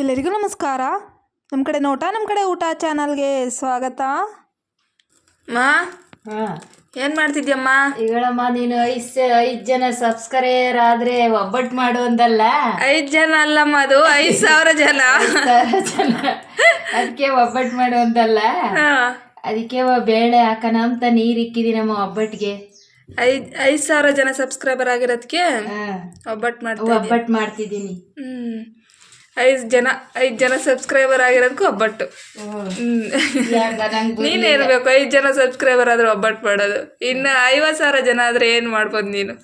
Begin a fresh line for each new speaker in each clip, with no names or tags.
ಎಲ್ಲರಿಗೂ ನಮಸ್ಕಾರ. ನಮ್ಮ ಕಡೆ ನೋಟ ನಮ್ಮ ಕಡೆ ಊಟ ಚಾನಲ್ಗೆ ಸ್ವಾಗತ. ಮಾ
ಹಾಂ.
ಏನು ಮಾಡ್ತಿದ್ಯಮ್ಮ?
ಈಗಳಮ್ಮ ನೀನು ಐದು ಐದು ಜನ ಸಬ್ಸ್ಕ್ರೈಬರ್ ಆದ್ರೆ ಒಬ್ಬಟ್ಟು ಮಾಡು ಅಂದಲ್ಲ?
ಐದು ಜನ ಅಲ್ಲಮ್ಮ ಅದು ಐದು ಸಾವಿರ ಜನ.
ಜನ. ಅದಕ್ಕೆ ಒಬ್ಬಟ್ಟು ಮಾಡು ಅಂದಲ್ಲ?
ಹಾಂ.
ಅದಕ್ಕೆ ಬೇಳೆ ಹಾಕೋಣ ಅಂತ ನೀರು ಇಕ್ಕಿದೀನಮ್ಮ ಒಬ್ಬಟ್ಟಿಗೆ
ಐದು ಐದು ಸಾವಿರ ಜನ ಸಬ್ಸ್ಕ್ರೈಬರ್ ಆಗಿರೋದಕ್ಕೆ
ಹಾಂ.
ಒಬ್ಬಟ್ಟು ಮಾಡ್ತೀನಿ
ಒಬ್ಬಟ್ಟು ಮಾಡ್ತಿದ್ದೀನಿ.
ಹ್ಞೂ ಐದು ಜನ ಐದು ಜನ ಸಬ್ಸ್ಕ್ರೈಬರ್ ಆಗಿರೋದಕ್ಕೂ ಒಬ್ಬಟ್ಟು. ನೀನೇ ಇರಬೇಕು ಐದು ಜನ ಸಬ್ಸ್ಕ್ರೈಬರ್ ಆದ್ರೆ ಒಬ್ಬಟ್ಟು ಮಾಡೋದು. ಇನ್ನು ಐವತ್ತು ಸಾವಿರ ಜನ ಆದ್ರೆ ಏನು ಮಾಡ್ಬೋದು ನೀನು?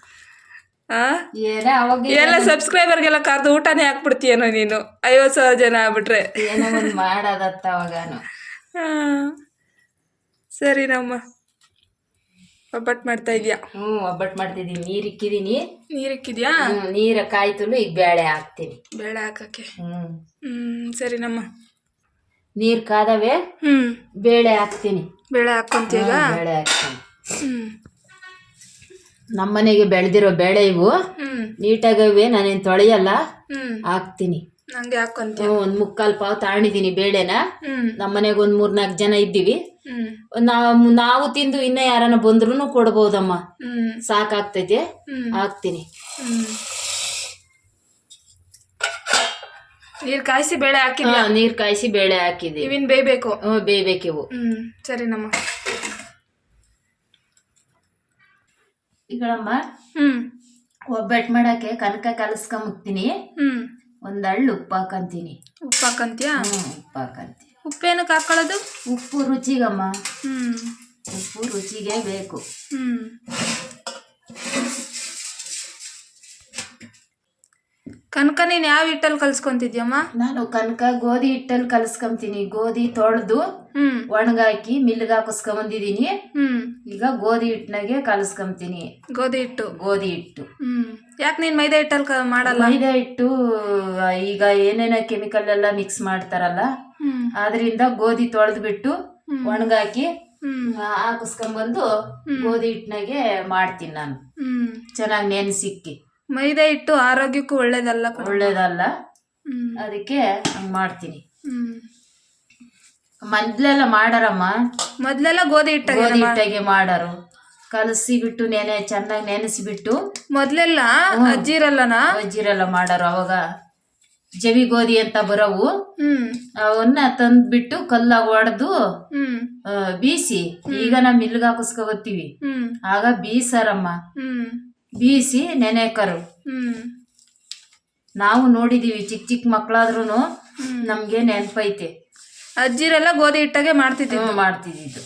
ಎಲ್ಲ ಸಬ್ಸ್ಕ್ರೈಬರ್ಗೆಲ್ಲ ಕರೆದು ಊಟನೇ ಹಾಕ್ಬಿಡ್ತೀಯನೋ ನೀನು? ಐವತ್ತು ಸಾವಿರ ಜನ ಆಗ್ಬಿಟ್ರೆ.
ಮಾಡೋದತ್ತ ಅವಾಗಾನು.
ಹಾಂ ಸರಿ ನಮ್ಮ. ಒಬ್ಬಟ್ಟು ಮಾಡ್ತಾ ಇದೀಯಾ?
ಹ್ಞೂ ಒಬ್ಬಟ್ಟು ಮಾಡ್ತಿದ್ದೀನಿ. ನೀರು ಇಕ್ಕಿದೀನಿ.
ನೀರು ಇಕ್ಕಿದ್ಯಾ?
ಹ್ಞೂ ನೀರು ಕಾಯ್ತಲು ಈಗ ಬೇಳೆ ಹಾಕ್ತೀನಿ.
ಬೇಳೆ ಹಾಕಕ್ಕೆ?
ಹ್ಞೂ.
ಹ್ಞೂ ಸರಿನಮ್ಮ
ನೀರು ಕಾದವೆ
ಹ್ಞೂ
ಬೇಳೆ ಹಾಕ್ತೀನಿ.
ಬೇಳೆ ಹಾಕ್ಕೊಂತೀಗ
ಹ್ಮ್, ಬೇಳೆ ಹಾಕ್ತೀನಿ.
ನಮ್ಮ
ನಮ್ಮನೆಗೆ ಬೆಳೆದಿರೋ ಬೇಳೆ ಇವು.
ಹ್ಞೂ
ನೀಟಾಗವೆ ನಾನೇನು ತೊಳೆಯಲ್ಲ ಹಾಕ್ತೀನಿ.
ನಂಗೆ ಹಾಕ್ಕೊಂತೀಯ
ಒಂದು ಮುಕ್ಕಾಲ್ ಪಾವ್ ತಾಣಿದೀನಿ ಬೇಳೆನ.
ನಮ್ಮ
ನಮ್ಮನೆಗೆ ಒಂದು ಮೂರ್ನಾಲ್ಕು ಜನ ಇದ್ದೀವಿ. ನಾವು ನಾವು ತಿಂದು ಇನ್ನ ಯಾರನ್ನ ಬಂದ್ರು ಕೊಡ್ಬೋದಮ್ಮ. ಸಾಕಾಗ್ತೈತೆ. ಹಾಕ್ತೀನಿ.
ನೀರ್ ಕಾಯಿಸಿ ಬೇಳೆ
ಹಾಕಿ ನೀರ್ ಕಾಯಿಸಿ ಬೇಳೆ ಹಾಕಿದಿ
ಇವಿನ್ ಬೇಯ್ಬೇಕು?
ಹ್ಮ್ ಬೇಯ್ಬೇಕಿವು.
ಹ್ಮ್ ಸರಿ ನಮ್ಮ
ಈಗಳಮ್ಮ
ಹ್ಞೂ
ಒಬ್ಬಟ್ಟು ಮಾಡಕ್ಕೆ ಕನಕ ಕಲಸ್ಕೊಂಬುತ್ತೀನಿ
ಹ್ಞೂ
ಒಂದು ಹಳ್ಳು ಉಪ್ಪು ಹಾಕಂತೀನಿ
ಉಪ್ಪು ಹಾಕಂತೀಯಾ
ಹ್ಞೂ ಉಪ್ಪು ಹಾಕಂತೀನಿ
ಉಪ್ಪೇನಕ್ಕೆ ಹಾಕೊಳ್ಳೋದು
ಉಪ್ಪು ರುಚಿಗಮ್ಮ.
ಹ್ಞೂ
ಉಪ್ಪು ರುಚಿಗೆ ಬೇಕು.
ಹ್ಞೂ ಕನಕ ನೀನು ಯಾವ ಹಿಟ್ಟಲ್ಲಿ ಕಲ್ಸ್ಕೊಂತಿದ್ಯಮ್ಮ?
ನಾನು ಕನಕ ಗೋಧಿ ಹಿಟ್ಟಲ್ಲಿ ಕಲಸ್ಕೊಂತೀನಿ. ಗೋಧಿ ತೊಳೆದು
ಹ್ಞೂ
ಒಣಗಾಕಿ ಮಿಲ್ಗೆ ಹಾಕಿಸ್ಕೊಂಬಂದಿದ್ದೀನಿ
ಹ್ಞೂ
ಈಗ ಗೋಧಿ ಹಿಟ್ಟಿನಾಗೆ ಕಲಸ್ಕೊಂತೀನಿ.
ಗೋಧಿ ಹಿಟ್ಟು.
ಗೋಧಿ ಹಿಟ್ಟು.
ಯಾಕೆ ನೀನು ಮೈದಾ ಹಿಟ್ಟಲ್ಲಿ ಕ ಮಾಡಲ್ಲ?
ಮೈದಾ ಹಿಟ್ಟು ಈಗ ಏನೇನೋ ಕೆಮಿಕಲ್ ಎಲ್ಲ ಮಿಕ್ಸ್ ಮಾಡ್ತಾರಲ್ಲ
ಅದರಿಂದ
ಆದ್ರಿಂದ ಗೋಧಿ ತೊಳೆದ್ಬಿಟ್ಟು
ಬಿಟ್ಟು
ಒಣಗಾಕಿ ಹಾಕಿಸ್ಕೊಂಬಂದು ಗೋಧಿ ಹಿಟ್ಟಿನಾಗೆ ಮಾಡ್ತೀನಿ ನಾನು. ಚೆನ್ನಾಗಿ ನೆನೆಸಿಕ್ಕಿ.
ಮೈದಾ ಹಿಟ್ಟು ಆರೋಗ್ಯಕ್ಕೂ ಒಳ್ಳೇದಲ್ಲ ಕಣೋ.
ಒಳ್ಳೇದಲ್ಲ. ಅದಕ್ಕೆ ಹಂಗೆ ಮಾಡ್ತೀನಿ. ಮೊದ್ಲೆಲ್ಲ ಮಾಡಾರಮ್ಮ.
ಮೊದ್ಲೆಲ್ಲ ಗೋಧಿ ಹಿಟ್ಟಾಗಿ
ಗೋಧಿ ಹಿಟ್ಟಾಗೆ ಮಾಡಾರು. ಕಲಸಿ ಬಿಟ್ಟು ನೆನೆ ಚೆನ್ನಾಗಿ ನೆನೆಸಿಬಿಟ್ಟು.
ಮೊದ್ಲೆಲ್ಲ ಅಜ್ಜಿರಲ್ಲನ?
ಅಜ್ಜಿರಲ್ಲ ಮಾಡಾರು. ಅವಾಗ ಜವಿ ಗೋಧಿ ಅಂತ ಬರೋವು.
ಹ್ಮ್.
ಅವನ್ನ ತಂದ್ಬಿಟ್ಟು ಕಲ್ಲಾಗ ಹೊಡೆದು
ಹ್ಮ್.
ಬೀಸಿ. ಈಗ ನಾವು ಮಿಲ್ಗೆ ಹಾಕಿಸ್ಕೊಬತ್ತೀವಿ.
ಹ್ಮ್.
ಆಗ ಬೀಸಾರಮ್ಮ.
ಹ್ಮ್.
ಬೀಸಿ ನೆನೆಕರು.
ಹ್ಮ್.
ನಾವು ನೋಡಿದೀವಿ ಚಿಕ್ಕ ಚಿಕ್ಕ ಮಕ್ಕಳಾದ್ರೂ. ನಮ್ಗೆ ನೆನಪೈತೆ.
ಅಜ್ಜಿರೆಲ್ಲ ಗೋಧಿ ಹಿಟ್ಟಾಗೆ ಮಾಡ್ತಿದ್ವಿ
ಮಾಡ್ತಿದ್ದು ಮಾಡ್ತಿದ್ದಿದ್ದು.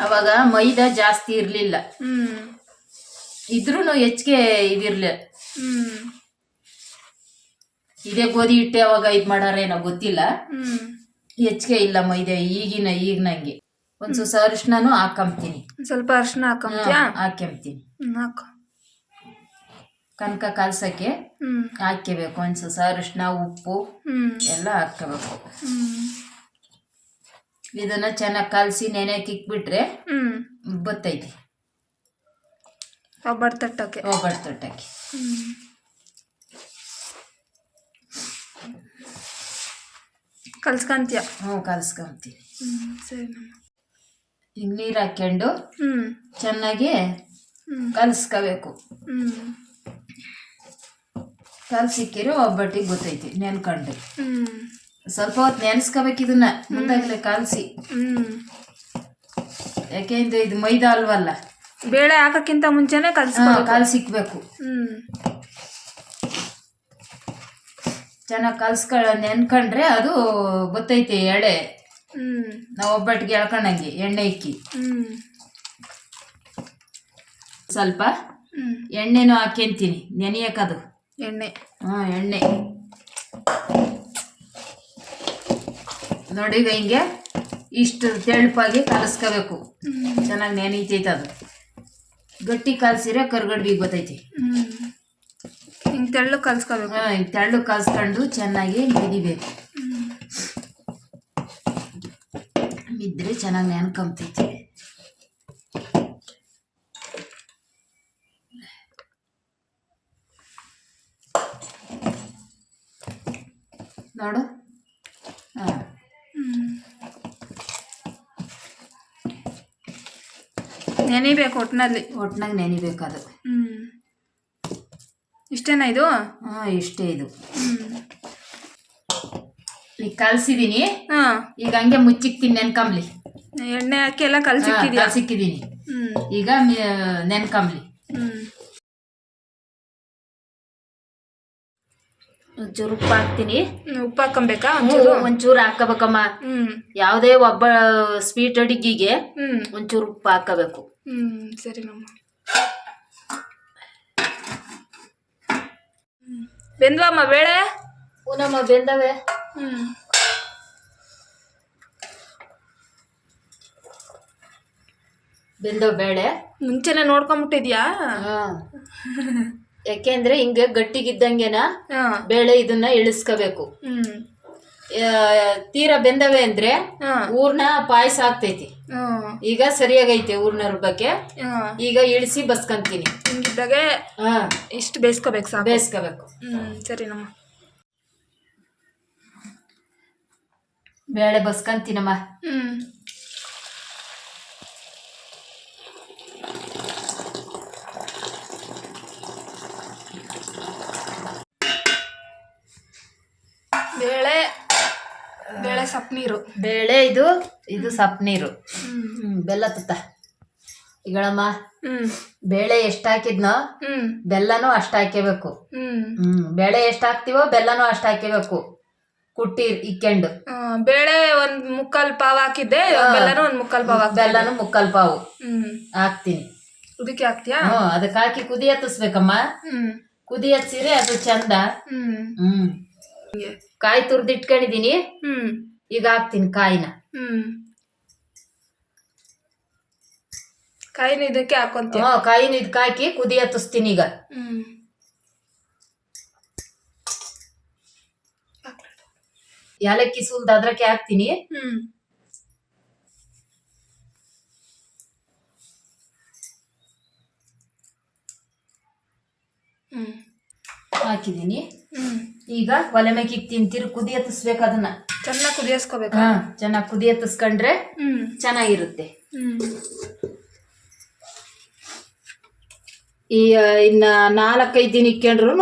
ಅವಾಗ ಮೈದಾ ಜಾಸ್ತಿ ಇರ್ಲಿಲ್ಲ.
ಹ್ಮ್.
ಇದ್ರೂ ಹೆಚ್ಚಿಗೆ ಇದಿರ್ಲಿಲ್ಲ
ಹ್ಮ್.
ಇದೇ ಗೋಧಿ ಹಿಟ್ಟೆ ಅವಾಗ ಇದು ಮಾಡಾರೇನೋ ಗೊತ್ತಿಲ್ಲ.
ಹ್ಮ್.
ಹೆಚ್ಚಿಗೆ ಇಲ್ಲ ಮೈದಾ ಈಗಿನ ಈಗ ನಂಗೆ. ಒಂದ್ ಸ್ವಲ್ಪ ಅರಿಶಿನೂ ಹಾಕಂತೀನಿ
ಸ್ವಲ್ಪ ಅರ್ಶಿನ ಹಾಕೊಂತ್ಯಾ
ಹಾಕ್ಯಂತೀನಿ
ಹಾಕು.
ಕನಕ ಕಲ್ಸಕ್ಕೆ ಹಾಕ್ಕೋಬೇಕು ಒಂದ್ ಸ್ವಲ್ಪ ಅರಿಶಿನ ಉಪ್ಪು ಎಲ್ಲ ಹಾಕ್ಕೋಬೇಕು ಇದನ್ನ ಚೆನ್ನಾಗಿ ಕಲಸಿ ನೆನೆಯಕ್ಕೆ ಇಕ್ಬಿಟ್ರೆ
ಹ್ಮ್.
ಬತ್ತೈತಿ.
ಒಬ್ಬಟ್ಟು ತಟ್ಟಕ್ಕೆ
ಒಬ್ಬಟ್ಟು ತೊಟ್ಟಕ್ಕೆ
ಕಲ್ಸ್ಕಂತೀಯ?
ಹ್ಞೂ ಕಲ್ಸ್ಕೊಂತೀನಿ.
ಸರಿ
ನೀರು ಹಾಕ್ಕೊಂಡು
ಹ್ಮ್.
ಚೆನ್ನಾಗಿ
ಹ್ಮ್.
ಕಲ್ಸ್ಕೋಬೇಕು.
ಹ್ಮ್
ಕಲ್ಸಿಕ್ಕಿರೋ ಒಬ್ಬಟ್ಟಿಗೆ ಗೊತ್ತೈತಿ ನೆನ್ಕೊಂಡು. ಸ್ವಲ್ಪ ಹೊತ್ತು ನೆನೆಸ್ಕೋಬೇಕು ಇದನ್ನ ಮುಂದಾಗಲೇ ಕಲಸಿ.
ಹ್ಮ್.
ಯಾಕೆಂದ್ರೆ ಇದು ಮೈದಾ ಅಲ್ವಲ್ಲ
ಬೇಳೆ ಹಾಕಕ್ಕಿಂತ ಮುಂಚೆನೆ ಕಲಸಿ
ಕಾಲು ಕಲಸಿಕ್ಬೇಕು
ಹ್ಮ್.
ಚೆನ್ನಾಗಿ ಕಲ್ಸ್ಕ ನೆನ್ಕೊಂಡ್ರೆ ಅದು ಗೊತ್ತೈತಿ ಎಳೆ
ಹ್ಮ್.
ನಾವು ಒಬ್ಬಟ್ಟಿಗೆ ಎಳ್ಕೊಂಡಂಗೆ ಎಣ್ಣೆ ಇಕ್ಕಿ.
ಹ್ಮ್.
ಸ್ವಲ್ಪ ಎಣ್ಣೆನೂ ಹಾಕ್ಯಂತೀನಿ. ನೆನೆಯಕ್ಕದು
ಎಣ್ಣೆ.
ಹಾಂ ಎಣ್ಣೆ. ನೋಡಿ ಈಗ ಹಿಂಗೆ ಇಷ್ಟು ತೆಳುಪಾಗಿ ಕಲಸ್ಕೋಬೇಕು. ಚೆನ್ನಾಗಿ ನೆನೀತೈತೆ ಅದು. ಗಟ್ಟಿ ಕಲಸಿದ್ರೆ ಕರ್ಗಡ್ಬಿಗೆ ಗೊತ್ತೈತಿ
ಹಿಂಗೆ ಹಿಂಗ್ ತೆಳ್ಳು ಕಲ್ಸ್ಕೋಬೇಕು.
ಹಾಂ ಹಿಂಗೆ ತೆಳ್ಳು ಕಲ್ಸ್ಕೊಂಡು ಚೆನ್ನಾಗಿ ಮಿದಿಬೇಕು. ಮಿದ್ರೆ ಚೆನ್ನಾಗಿ ನೆನ್ಕೊಂತೈತಿ. ನೋಡು. ಹಾಂ.
ನೆನಿಬೇಕು ಒಟ್ಟಿನಲ್ಲಿ
ನೆನಿಬೇಕು ಅದು.
ಹ್ಞೂ ಇಷ್ಟೇನಾ ಇದು?
ಹಾಂ ಇಷ್ಟೇ ಇದು. ಈಗ ಕಲ್ಸಿದೀನಿ.
ಹಾಂ.
ಈಗ ಹಂಗೆ ಮುಚ್ಚಿಕ್ತೀನಿ ನೆನ್ಕಂಬ್ಲಿ.
ಎಣ್ಣೆ ಹಾಕಿ ಎಲ್ಲ ಕಲ್ಸಿಕ್ಕಿದ್ಯಾ? ಹ್ಞೂ
ಈಗ ನೆನ್ಕಂಬ್ಲಿ. ಒಂಚೂರು ಉಪ್ಪು ಹಾಕ್ತೀನಿ.
ಉಪ್ಪು ಹಾಕೊಬೇಕಾ? ಒಂಚೂರು?
ಒಂಚೂರು ಹಾಕಬೇಕಮ್ಮ. ಯಾವುದೇ ಒಬ್ಬ ಸ್ವೀಟ್ ಅಡಿಗೆಗೆ ಒಂಚೂರು ಉಪ್ಪು ಹಾಕಬೇಕು.
ಸರಿ ನಮ್ಮ ಬೆಂದ್ವಮ್ಮ ಬೇಳೆ?
ಪೂನಮ್ಮ ಬೆಂದವೆ.
ಹ್ಞೂ
ಬೆಂದವ ಬೇಳೆ.
ಮುಂಚೆನೆ ನೋಡ್ಕೊಂಬಿಟ್ಟಿದ್ಯಾ?
ಯಾಕೆಂದ್ರೆ ಹಿಂಗೆ ಗಟ್ಟಿಗಿದ್ದಂಗೆನ ಬೇಳೆ ಇದನ್ನ ಇಳಿಸ್ಕೋಬೇಕು. ತೀರಾ ಬೆಂದವೆ ಅಂದ್ರೆ ಊರ್ನ ಪಾಯಸ ಆಗ್ತೈತಿ. ಈಗ ಸರಿಯಾಗೈತೆ ಊರ್ನ ರುಬ್ಬಕ್ಕೆ ಈಗ ಇಳಿಸಿ ಬಸ್ಕಂತೀನಿ.
ಹಿಂಗಿದ್ದಾಗ
ಹಾ.
ಇಷ್ಟು ಬೇಯಿಸ್ಕೋಬೇಕು ಸಾಕು.
ಬೇಯಿಸ್ಕೋಬೇಕು.
ಸರಿ ನಮ್ಮ.
ಬೇಳೆ ಬಸ್ಕಂತೀನಮ್ಮ
ಬೇಳೆ ಬೇಳೆ ಸಪ್ ನೀರು
ಬೇಳೆ ಇದು ಇದು
ಸಪ್ನೀರು.
ಹ್ಮ್. ಬೆಲ್ಲ ತುತ್ತ. ಈಗಳಮ್ಮ ಬೇಳೆ ಎಷ್ಟು ಹಾಕಿದ್ನೋ ಬೆಲ್ಲನೂ ಅಷ್ಟು ಹಾಕಬೇಕು ಹ್ಮ್. ಬೇಳೆ ಎಷ್ಟು ಹಾಕ್ತಿವೋ ಬೆಲ್ಲನೂ ಅಷ್ಟ ಹಾಕಬೇಕು ಕುಟ್ಟಿ ಇಕ್ಕೊಂಡು.
ಆ, ಬೇಳೆ ಒಂದ್ ಮುಕ್ಕಾಲ್ ಪಾವ್ ಹಾಕಿದ್ದೆ ಬೆಲ್ಲನೂ ಒಂದ್ ಮುಕ್ಕಾಲ್ ಪಾವ್ ಹಾಕ್ದೆ.
ಬೆಲ್ಲನೂ ಮುಕ್ಕಲ್ ಪಾವು.
ಹ್ಮ್.
ಹಾಕ್ತೀನಿ.
ಇದಕ್ಕೆ ಹಾಕ್ತೀಯಾ?
ಹ್ಮ್ ಅದಕ್ಕೆ ಹಾಕಿ ಕುದಿ ಹತ್ತಿಸ್ಬೇಕಮ್ಮ
ಹ್ಮ್.
ಕುದಿ ಹಚ್ಚಿದ್ರೆ ಅದು ಚಂದ.
ಹ್ಮ್.
ಹ್ಮ್. ಕಾಯಿ ತುರ್ದಿಟ್ಕೊಂಡಿದೀನಿ.
ಹ್ಮ್.
ಈಗ ಹಾಕ್ತೀನಿ ಕಾಯಿನ.
ಹ್ಮ್. ಕಾಯಿನ ಇದಕ್ಕೆ ಹಾಕೊಂತೀಯ?
ಹಾ ಕಾಯಿನ ಇದಕ್ಕೆ ಹಾಕಿ ಕುದಿ ಹತ್ತಿಸ್ತೀನಿ ಈಗ.
ಹ್ಮ್.
ಏಲಕ್ಕಿ ಸುಲ್ದು ಅದ್ರಕ್ಕೆ ಹಾಕ್ತೀನಿ.
ಹ್ಮ್. ಹ್ಮ್.
ಈಗ ಒಲೆ ಮೇಕಿಗೆ ತಿಂತಿರು ತಿರು ಕುದಿ ಹತ್ತಿಸ್ಬೇಕು ಅದನ್ನ.
ಚೆನ್ನಾಗಿ ಕುದಿಯಸ್ಕೋಬೇಕು
ಹಾ ಚೆನ್ನಾಗಿ ಕುದಿ ಹತ್ತಿಸ್ಕೊಂಡ್ರೆ
ಹ್ಮ್.
ಚೆನ್ನಾಗಿರುತ್ತೆ. ಈ ಇನ್ನ ನಾಲ್ಕೈದು ದಿನ ಇಕ್ಕೊಂಡ್ರು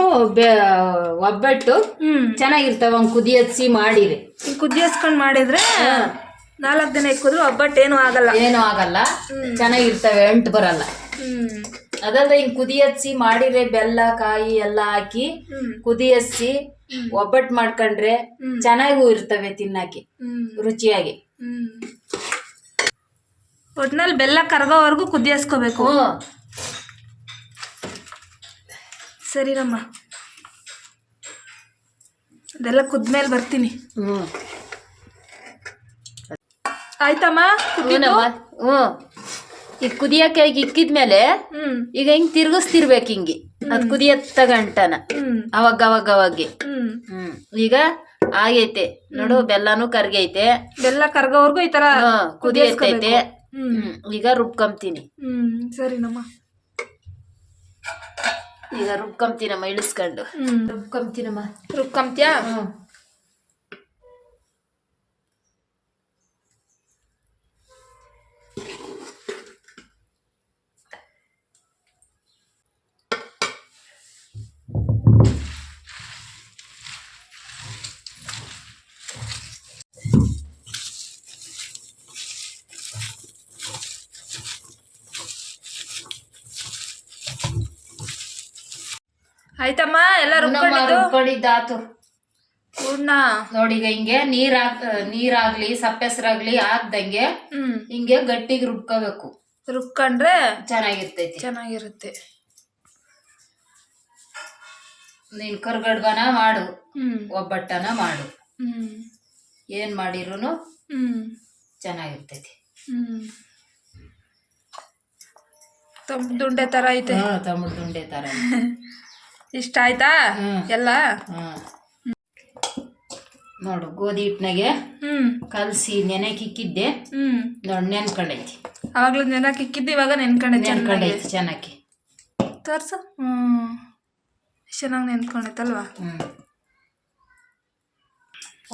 ಒಬ್ಬಟ್ಟು
ಹ್ಮ್.
ಚೆನ್ನಾಗಿರ್ತಾವ ಹಂಗೆ ಕುದಿಯತ್ಸಿ ಮಾಡಿರಿ.
ಕುದಿಯಸ್ಕೊಂಡ್ ಮಾಡಿದ್ರೆ ನಾಲ್ಕು ದಿನ ಇಕ್ಕಿದ್ರು ಒಬ್ಬಟ್ಟು ಏನು ಆಗಲ್ಲ.
ಏನೂ ಆಗಲ್ಲ. ಚೆನ್ನಾಗಿರ್ತವೆ ಅಂಟು ಬರಲ್ಲ. ಅದಲ್ಲದೆ ಹಿಂಗ್ ಕುದಿ ಹಚ್ಚಿ ಮಾಡಿರೆ ಬೆಲ್ಲ ಕಾಯಿ ಎಲ್ಲ ಹಾಕಿ ಕುದಿಯಸಿ ಒಬ್ಬಟ್ಟು ಮಾಡ್ಕೊಂಡ್ರೆ ಚೆನ್ನಾಗೂ ಇರ್ತವೆ ತಿನ್ನಕ್ಕೆ ರುಚಿಯಾಗಿ.
ಒಟ್ನಲ್ಲಿ ಬೆಲ್ಲ ಕರಗೋವರೆಗೂ ಕುದಿಯಸ್ಕೋಬೇಕು.
ಸರಿ
ಸರಿನಮ್ಮ ಅದೆಲ್ಲ ಕುದ್ಮೇಲೆ ಬರ್ತೀನಿ. ಆಯ್ತಮ್ಮ? ಕುದ್ದಿದ್ದು?
ಹ್ಞೂನವ್ವ. ಹ್ಮ್ ಈಗ ಕುದಿಯಕ್ಕೆ ಈಗ ಇಕ್ಕಿದ್ಮೇಲೆ ಈಗ ಹಿಂಗ್ ತಿರ್ಗಿಸ್ತಿರ್ಬೇಕು ಹಿಂಗೆ. ಅದ್ ಕುದಿಯತ್ತ ಗಂಟನ. ಅವಾಗ ಅವಾಗ ಅವಾಗ
ಹ್ಮ್.
ಈಗ ಆಗೈತೆ. ನೋಡು ಬೆಲ್ಲಾನು ಕರ್ಗೈತೆ.
ಬೆಲ್ಲ ಕರ್ಗೋವರ್ಗು ಈ ತರ
ಕುದಿಯತ್ತೈತೆ.
ಹ್ಮ್.
ಈಗ ರುಬ್ಕೊಂತೀನಿ
ಹ್ಮ್ ಸರಿನಮ್ಮ
ಈಗ ರುಬ್ಕೊಂತೀನಮ್ಮ ಇಳಿಸ್ಕೊಂಡು. ರುಬ್ಕೊಂತೀನಮ್ಮ
ರುಬ್ಕೊಂತ್ಯಾ ಆಯ್ತಮ್ಮ? ಎಲ್ಲ ರುಬ್ಕೊಂಡಿದ್ದು?
ರುಬ್ಕೊಂಡಿದ್ದಾತು
ಹೂರ್ಣ
ನೋಡಿ ಈಗ ಹಿಂಗೆ ನೀರ್ ಹಾಕ್ ನೀರಾಗ್ಲಿ ಸಪ್ಪೆಸ್ರಾಗ್ಲಿ ಹಾಕ್ದಂಗೆ
ಹ್ಮ್.
ಹಿಂಗೆ ಗಟ್ಟಿಗ್ ರುಬ್ಕೋಬೇಕು.
ರುಬ್ಕೊಂಡ್ರೆ
ಚೆನ್ನಾಗಿರ್ತೈತಿ.
ಚೆನ್ನಾಗಿರುತ್ತೆ.
ನೀನ್ ಕರ್ಗಡ್ಬನ ಮಾಡು.
ಹ್ಮ್.
ಒಬ್ಬಟ್ಟನ ಮಾಡು.
ಹ್ಮ್.
ಏನ್ ಮಾಡಿರೂನು
ಹ್ಮ್.
ಚೆನ್ನಾಗಿರ್ತೈತಿ.
ಹ್ಮ್. ದುಂಡೆ ತರ ಐತೆ.
ಹಾ ದುಂಡೆ ತರ
ಇಷ್ಟ ಆಯ್ತಾ. ಎಲ್ಲ?
ನೋಡು ಗೋಧಿ ಹಿಟ್ಟಿನಾಗೆ
ಹ್ಮ್.
ಕಲಸಿ ನೆನೆಕಿಕ್ಕಿದ್ದೆ.
ಹ್ಮ್.
ನೋಡು ನೆನ್ಕೊಂಡೈತಿ.
ಅವಾಗ್ಲೂ ನೆನಕ್ ಇಕ್ಕಿದ್ದು ಇವಾಗ ನೆನ್ಕೊಂಡೈತಿ
ನೆನ್ಕೊಂಡೈತಿ ಚೆನ್ನಾಗಿ.
ತೋರ್ಸು. ಹ್ಮ್. ಚೆನ್ನಾಗಿ ನೆನ್ಕೊಂಡೈತಲ್ವಾ
ಹ್ಮ್.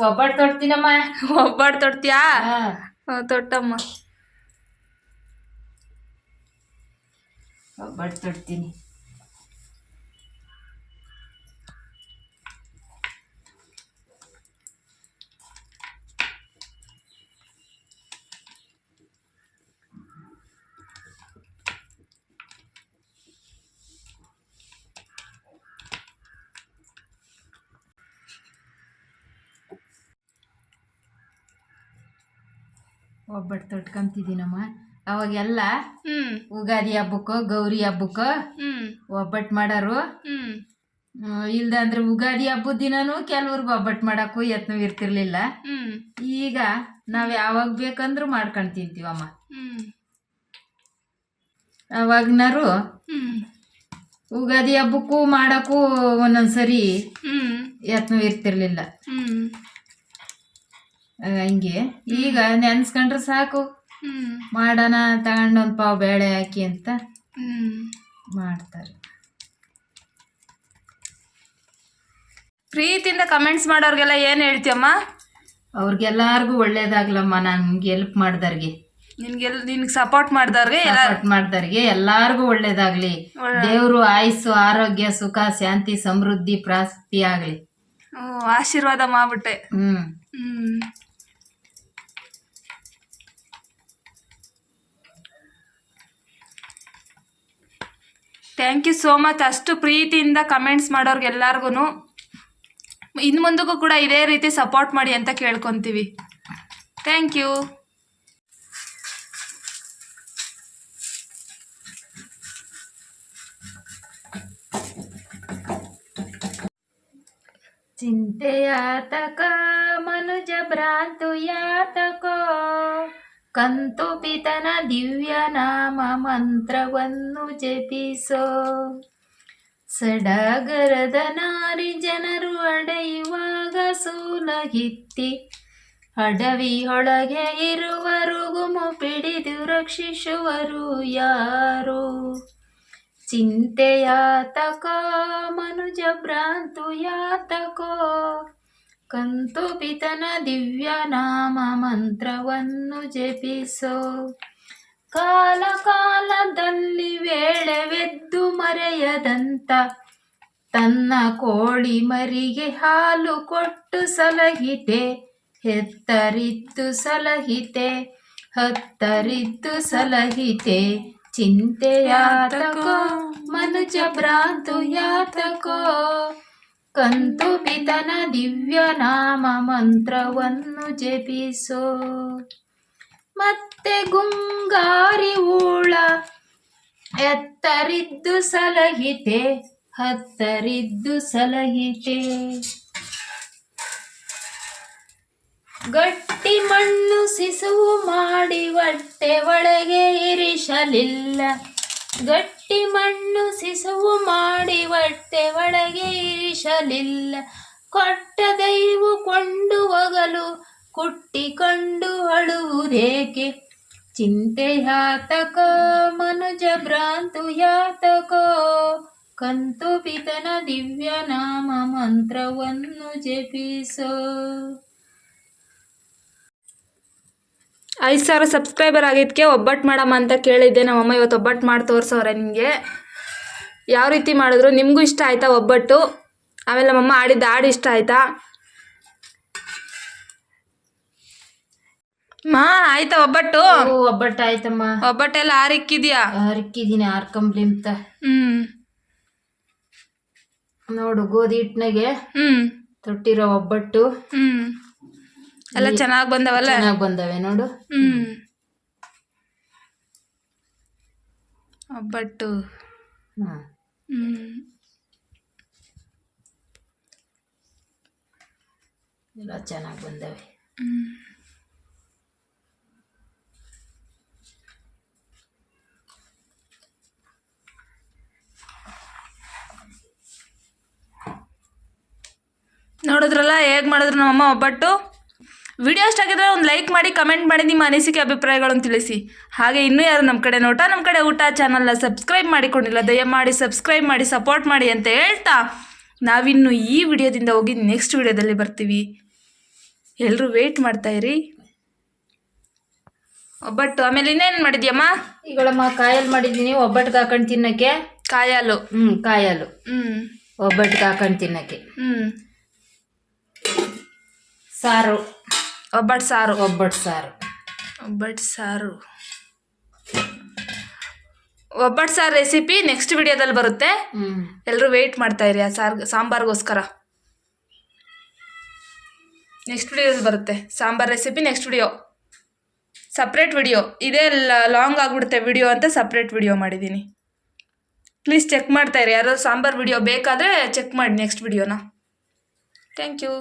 ಒಬ್ಬಟ್ಟು ತೊಡ್ತೀನಮ್ಮ
ಒಬ್ಬಟ್ಟು ತೊಡ್ತೀಯಾ ತೊಟ್ಟಮ್ಮ.
ಒಬ್ಬಟ್ಟು ತೊಡ್ತೀನಿ ಒಬ್ಬಟ್ಟು ತೊಟ್ಕೊಂತಿದ್ದೀನಮ್ಮ. ಅವಾಗೆಲ್ಲ ಉಗಾದಿ ಹಬ್ಬಕ್ಕೋ ಗೌರಿ ಹಬ್ಬಕ್ಕೋ ಒಬ್ಬಟ್ಟು ಮಾಡೋರು. ಇಲ್ದ ಅಂದ್ರೆ ಉಗಾದಿ ಹಬ್ಬದ ದಿನನೂ ಕೆಲವ್ರಿಗೆ ಒಬ್ಬಟ್ಟು ಮಾಡಕ್ಕೂ ಯತ್ನ ಇರ್ತಿರ್ಲಿಲ್ಲ. ಈಗ ನಾವ್ ಯಾವಾಗ ಬೇಕಂದ್ರೂ ಮಾಡ್ಕೊಂಡು ತಿಂತೀವಮ್ಮ. ಅವಾಗ್ನಾರು ಉಗಾದಿ ಹಬ್ಬಕ್ಕೂ ಮಾಡಕ್ಕೂ ಒಂದೊಂದ್ಸರಿ
ಸರಿ
ಯತ್ನ ಇರ್ತಿರ್ಲಿಲ್ಲ. ಹಂಗೆ. ಈಗ ನೆನ್ಸ್ಕೊಂಡ್ರೆ ಸಾಕು. ಮಾಡೋಣ ತಗೊಂಡು ಒಂದು ಪಾವು ಬೇಳೆ ಹಾಕಿ ಅಂತ
ಹ್ಮ್.
ಮಾಡ್ತಾರೆ.
ಪ್ರೀತಿಯಿಂದ ಕಮೆಂಟ್ಸ್ ಮಾಡೋರ್ಗೆಲ್ಲ ಏನು ಹೇಳ್ತೀಯಮ್ಮ?
ಅವ್ರಿಗೆಲ್ಲಾರ್ಗು ಒಳ್ಳೇದಾಗ್ಲಮ್ಮ ನನ್ಗೆ ಹೆಲ್ಪ್ ಮಾಡ್ದವ್ರಿಗೆ.
ನಿನ್ಗೆಲ್ ನಿನ್ಗೆ ಸಪೋರ್ಟ್ ಮಾಡ್ದವ್ರಿಗೆ
ಸಪೋರ್ಟ್ ಮಾಡ್ದವ್ರಿಗೆ. ಎಲ್ಲಾರ್ಗು ಒಳ್ಳೇದಾಗ್ಲಿ.
ಒಳ್ಳೆ-
ದೇವ್ರು ಆಯಸ್ಸು ಆರೋಗ್ಯ ಸುಖ ಶಾಂತಿ ಸಮೃದ್ಧಿ ಪ್ರಾಸ್ತಿ ಆಗ್ಲಿ.
ಆಶೀರ್ವಾದ ಮಾಡ್ಬಿಟ್ಟೆ.
Hmm.
Hmm. Thank you so much ಅಷ್ಟು ಪ್ರೀತಿಯಿಂದ ಕಮೆಂಟ್ಸ್ ಮಾಡೋರ್ಗೆ ಎಲ್ಲಾರ್ಗು ಇನ್ನು ಮುಂದಕ್ಕೂ ಕೂಡ ಇದೇ ರೀತಿ ಸಪೋರ್ಟ್ ಮಾಡಿ ಅಂತ ಕೇಳ್ಕೊತೀವಿ. ಥ್ಯಾಂಕ್ ಯು
ಚಿಂತೆಯಾತಕ ಮನುಜ ಭ್ರಾಂತು ಯಾತಕೋ ಕಂತು ಪಿತನ ದಿವ್ಯ ನಾಮ ಮಂತ್ರವನ್ನು ಜಪಿಸೋ. ಸಡಗರದ ನಾರಿ ಜನರು ಅಡೆಯುವಾಗ ಸೂಲಗಿತ್ತಿ ಅಡವಿಯೊಳಗೆ ಇರುವರು ಗುಮು ಪಿಡಿದು ರಕ್ಷಿಸುವರು ಯಾರು? ಚಿಂತೆಯಾತಕೋ ಮನುಜ ಭ್ರಾಂತು ಯಾತಕೋ ಕಂತು ಪಿತನ ದಿವ್ಯ ನಾಮ ಮಂತ್ರವನ್ನು ಜಪಿಸೋ. ಕಾಲ ಕಾಲದಲ್ಲಿ ವೇಳೆವೆದ್ದು ಮರೆಯದಂತ ತನ್ನ ಕೋಳಿ ಮರಿಗೆ ಹಾಲು ಕೊಟ್ಟು ಸಲಹಿತೆ. ಹೆತ್ತರಿದ್ದು ಸಲಹಿತೆ, ಹತ್ತರಿದ್ದು ಸಲಹಿತೆ. ಚಿಂತೆಯಾತಕೋ, ಮನುಜ ಭ್ರಾಂತು ಯಾತಕೋ. ಕಂತು ಪಿತನ ದಿವ್ಯ ನಾಮ ಮಂತ್ರವನ್ನು ಜಪಿಸೋ. ಮತ್ತೆ ಗುಂಗಾರಿ ಊಳ ಎತ್ತರಿದ್ದು ಸಲಹಿತೆ, ಹತ್ತರಿದ್ದು ಸಲಹಿತೆ. ಗಟ್ಟಿ ಮಣ್ಣು ಸಿಸುವು ಮಾಡಿ, ಹೊಟ್ಟೆ ಒಳಗೆ ಇರಿಸಲಿಲ್ಲ. ಗಟ್ಟಿ ಮಣ್ಣು ಸಿಸವು ಮಾಡಿ ಹೊಟ್ಟೆ ಒಳಗೆ ಇರಿಸಲಿಲ್ಲ. ಕೊಟ್ಟ ದೈವು ಕೊಂಡು ಹೋಗಲು ಕುಟ್ಟಿಕೊಂಡು ಅಳುವುದೇಕೆ? ಚಿಂತೆ ಯಾತಕೋ, ಮನುಜ ಭ್ರಾಂತು ಯಾತಕೋ? ಕಂತು ಪಿತನ ದಿವ್ಯ ನಾಮ ಮಂತ್ರವನ್ನು ಜಪಿಸೋ.
ಐದು ಸಾವಿರ ಸಬ್ಸ್ಕ್ರೈಬರ್ ಆಗಿದ್ದಕ್ಕೆ ಒಬ್ಬಟ್ಟು ಮಾಡಮ್ಮ ಅಂತ ಕೇಳಿದ್ದೆ. ನಮ್ಮಮ್ಮ ಇವತ್ತು ಒಬ್ಬಟ್ಟು ಮಾಡಿ ತೋರಿಸೋರೆ ನಿಮಗೆ ಯಾವ ರೀತಿ ಮಾಡಿದ್ರು ನಿಮಗೂ ಇಷ್ಟ ಆಯಿತಾ ಒಬ್ಬಟ್ಟು? ಆಮೇಲೆ ನಮ್ಮಮ್ಮ ಆಡಿದ್ದು ಹಾಡು ಇಷ್ಟ ಆಯಿತಾ? ಮಾ ಆಯ್ತಾ ಒಬ್ಬಟ್ಟು?
ಒಬ್ಬಟ್ಟು ಆಯ್ತಮ್ಮ.
ಒಬ್ಬಟ್ಟೆಲ್ಲ ಆರಿಕ್ಕಿದ್ಯಾ?
ಆರ್ ಆರ್ಕಂಬ್ಲಿ ಅಂತ.
ಹ್ಮ್.
ನೋಡು ಗೋಧಿ ಹಿಟ್ಟಿನಾಗೆ
ಹ್ಮ್.
ತೊಟ್ಟಿರೋ ಒಬ್ಬಟ್ಟು.
ಹ್ಮ್. ಎಲ್ಲ ಚೆನ್ನಾಗಿ ಬಂದವಲ್ಲ?
ಚೆನ್ನಾಗಿ ಬಂದವೆ ನೋಡು.
ಹ್ಮ್. ಒಬ್ಬಟ್ಟು
ಹ್ಮ್
ಹ್ಮ್.
ಎಲ್ಲ ಚೆನ್ನಾಗಿ ಬಂದವೆ.
ಹ್ಮ್ ನೋಡಿದ್ರಲ್ಲ ಹೇಗೆ ಮಾಡಿದ್ರು ನಮ್ಮಮ್ಮ ಒಬ್ಬಟ್ಟು? ವಿಡಿಯೋ ಇಷ್ಟ ಆಗಿದ್ರೆ ಒಂದು ಲೈಕ್ ಮಾಡಿ ಕಮೆಂಟ್ ಮಾಡಿ ನಿಮ್ಮ ಅನಿಸಿಕೆ ಅಭಿಪ್ರಾಯಗಳನ್ನು ತಿಳಿಸಿ. ಹಾಗೆ ಇನ್ನೂ ಯಾರು ನಮ್ಮ ಕಡೆ ನೋಟ ನಮ್ಮ ಕಡೆ ಊಟ ಚಾನಲ್ನ ಸಬ್ಸ್ಕ್ರೈಬ್ ಮಾಡಿಕೊಂಡಿಲ್ಲ ದಯಮಾಡಿ ಸಬ್ಸ್ಕ್ರೈಬ್ ಮಾಡಿ ಸಪೋರ್ಟ್ ಮಾಡಿ ಅಂತ ಹೇಳ್ತಾ ನಾವಿನ್ನು ಈ ವಿಡಿಯೋದಿಂದ ಹೋಗಿ ನೆಕ್ಸ್ಟ್ ವಿಡಿಯೋದಲ್ಲಿ ಬರ್ತೀವಿ. ಎಲ್ಲರೂ ವೆಯ್ಟ್ ಮಾಡ್ತಾಯಿರಿ ಒಬ್ಬಟ್ಟು ಆಮೇಲೆ ಇನ್ನೇನು ಮಾಡಿದ್ಯಮ್ಮ?
ಈಗಳಮ್ಮ ಕಾಯಲ್ಲಿ ಮಾಡಿದ್ದೀನಿ ಒಬ್ಬಟ್ಟು ಹಾಕೊಂಡು ತಿನ್ನಕ್ಕೆ.
ಕಾಯಾಲು.
ಹ್ಞೂ ಕಾಯಾಲು.
ಹ್ಞೂ
ಒಬ್ಬಟ್ಟು ಹಾಕೊಂಡು ತಿನ್ನಕ್ಕೆ.
ಹ್ಞೂ
ಸಾರು.
ಒಬ್ಬಟ್ಟು ಸಾರು.
ಒಬ್ಬಟ್ಟು ಸಾರು.
ಒಬ್ಬಟ್ಟು ಸಾರು. ಒಬ್ಬಟ್ಟು ಸಾರು ರೆಸಿಪಿ ನೆಕ್ಸ್ಟ್ ವಿಡಿಯೋದಲ್ಲಿ ಬರುತ್ತೆ. ಎಲ್ಲರೂ ವೆಯ್ಟ್ ಮಾಡ್ತಾ ಇರಿ ಆ ಸಾರ್ ಸಾಂಬಾರ್ಗೋಸ್ಕರ. ನೆಕ್ಸ್ಟ್ ವಿಡಿಯೋದಲ್ಲಿ ಬರುತ್ತೆ. Sambar recipe next video. Separate video. ಇದೇ ಲಾಂಗ್ ಆಗಿಬಿಡುತ್ತೆ ವಿಡಿಯೋ ಅಂತ ಸಪ್ರೇಟ್ ವಿಡಿಯೋ ಮಾಡಿದ್ದೀನಿ. ಪ್ಲೀಸ್ ಚೆಕ್ ಮಾಡ್ತಾ ಇರಿ. ಯಾರೋ ಸಾಂಬಾರ್ ವಿಡಿಯೋ ಬೇಕಾದರೆ ಚೆಕ್ ಮಾಡಿ ನೆಕ್ಸ್ಟ್ ವಿಡಿಯೋನ. Thank you